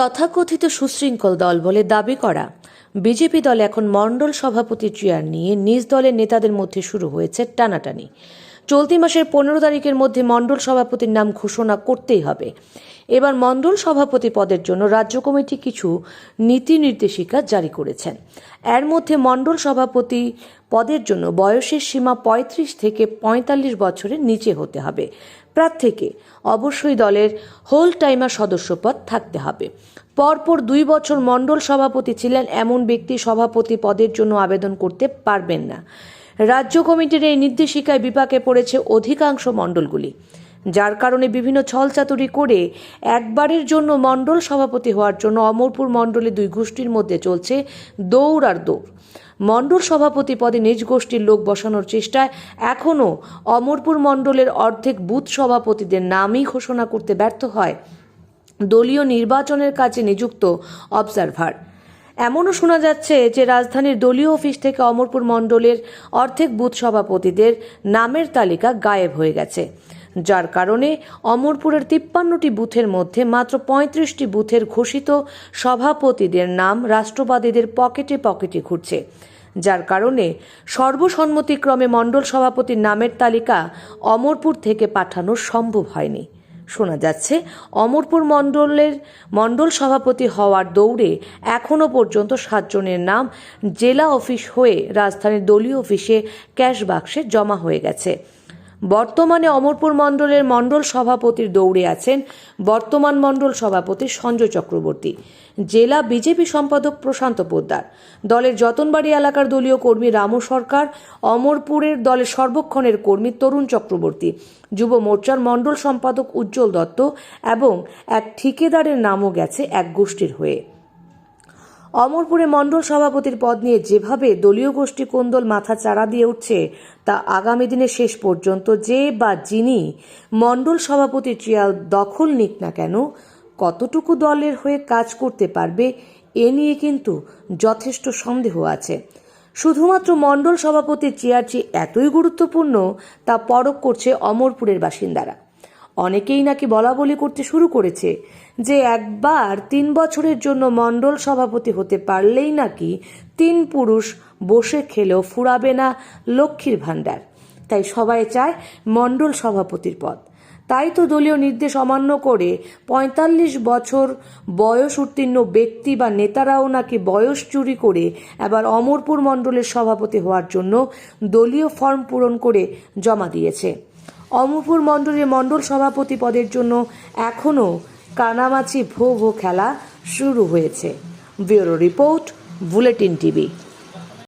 তথাকথিত সুশৃঙ্খল দল বলে দাবি করা। বিজেপি দল এখন মণ্ডল সভাপতি চেয়ার নিয়ে নিজ দলের নেতাদের মধ্যে শুরু হয়েছে টানাটানি। চলতি মাসের পনেরো তারিখের মধ্যে মণ্ডল সভাপতির নাম ঘোষণা করতেই হবে। এবার মণ্ডল সভাপতি পদের জন্য রাজ্য কমিটি কিছু নীতি নির্দেশিকা জারি করেছেন। এর মধ্যে মণ্ডল সভাপতি পদের জন্য বয়সের সীমা পঁয়ত্রিশ থেকে পঁয়তাল্লিশ বছরের নিচে হতে হবে। প্রার্থীকে অবশ্যই দলের হোল টাইমার সদস্যপদ থাকতে হবে। পরপর দুই বছর মণ্ডল সভাপতি ছিলেন, এমন ব্যক্তি সভাপতি পদের জন্য আবেদন করতে পারবেন না। রাজ্য কমিটির এই নির্দেশিকায় বিপাকে পড়েছে অধিকাংশ মণ্ডলগুলি, যার কারণে বিভিন্ন ছলচাতুরি করে একবারের জন্য মণ্ডল সভাপতি হওয়ার জন্য অমরপুর মণ্ডলে দুই গোষ্ঠীর মধ্যে চলছে দৌড় আর দৌড়। মণ্ডল সভাপতি পদে নিজ গোষ্ঠীর লোক বসানোর চেষ্টায় এখনও অমরপুর মণ্ডলের অর্ধেক বুথ সভাপতিদের নামই ঘোষণা করতে ব্যর্থ হয়। দলীয় নির্বাচনের কাজে নিযুক্ত অবজারভার এমনও শোনা যাচ্ছে যে রাজধানীর দলীয় অফিস থেকে অমরপুর মণ্ডলের অর্ধেক বুথ সভাপতিদের নামের তালিকা গায়েব হয়ে গেছে। যার কারণে অমরপুরের তিপ্পান্নটি বুথের মধ্যে মাত্র পঁয়ত্রিশটি বুথের ঘোষিত সভাপতিদের নাম রাষ্ট্রবাদীদের পকেটে পকেটে ঘুরছে। যার কারণে সর্বসম্মতিক্রমে মণ্ডল সভাপতির নামের তালিকা অমরপুর থেকে পাঠানো সম্ভব হয়নি। শোনা যাচ্ছে। অমরপুর মণ্ডলের, মণ্ডল সভাপতি হওয়ার দৌড়ে এখনও পর্যন্ত সাতজনের নাম জেলা অফিস হয়ে রাজধানীর দলীয় অফিসে ক্যাশ বাক্সে জমা হয়ে গেছে। বর্তমানে অমরপুর মণ্ডলের মণ্ডল সভাপতির দৌড়ে আছেন বর্তমান মণ্ডল সভাপতি সঞ্জয় চক্রবর্তী। জেলা বিজেপি সম্পাদক প্রশান্ত পোদ্দার। দলের যতনবাড়ি এলাকার দলীয় কর্মী রামু সরকার, অমরপুরের দলের সর্বক্ষণের কর্মী তরুণ চক্রবর্তী, যুব মোর্চার মণ্ডল সম্পাদক উজ্জ্বল দত্ত এবং এক ঠিকাদারের নামও গেছে এক গোষ্ঠীর হয়ে। অমরপুরে মণ্ডল সভাপতির পদ নিয়ে যেভাবে দলীয় গোষ্ঠী কোন্দল মাথা চাড়া দিয়ে উঠছে, তা আগামী দিনে শেষ পর্যন্ত যে বা যিনি মণ্ডল সভাপতির চেয়ার দখল নিক না কেন, কতটুকু দলের হয়ে কাজ করতে পারবে, এ নিয়ে কিন্তু যথেষ্ট সন্দেহ আছে। শুধুমাত্র মণ্ডল সভাপতির চেয়ার যে এতই গুরুত্বপূর্ণ, তা পরখ করছে অমরপুরের বাসিন্দারা। অনেকেই নাকি বলা বলি করতে শুরু করেছে যে একবার তিন বছরের জন্য মণ্ডল সভাপতি হতে পারলেই নাকি তিন পুরুষ বসে খেলেও ফুরাবে না লক্ষ্মীর ভাণ্ডার। তাই সবাই চায় মণ্ডল সভাপতির পদ। তাই তো দলীয় নির্দেশ অমান্য করে পঁয়তাল্লিশ বছর বয়স উত্তীর্ণ ব্যক্তি বা নেতারাও নাকি বয়স চুরি করে এবার অমরপুর মণ্ডলের সভাপতি হওয়ার জন্য দলীয় ফর্ম পূরণ করে জমা দিয়েছে। অমরপুর মণ্ডলের মণ্ডল সভাপতি পদের জন্য এখনও কানামাছি ভো ভো খেলা শুরু হয়েছে। Bureau report, bulletin TV.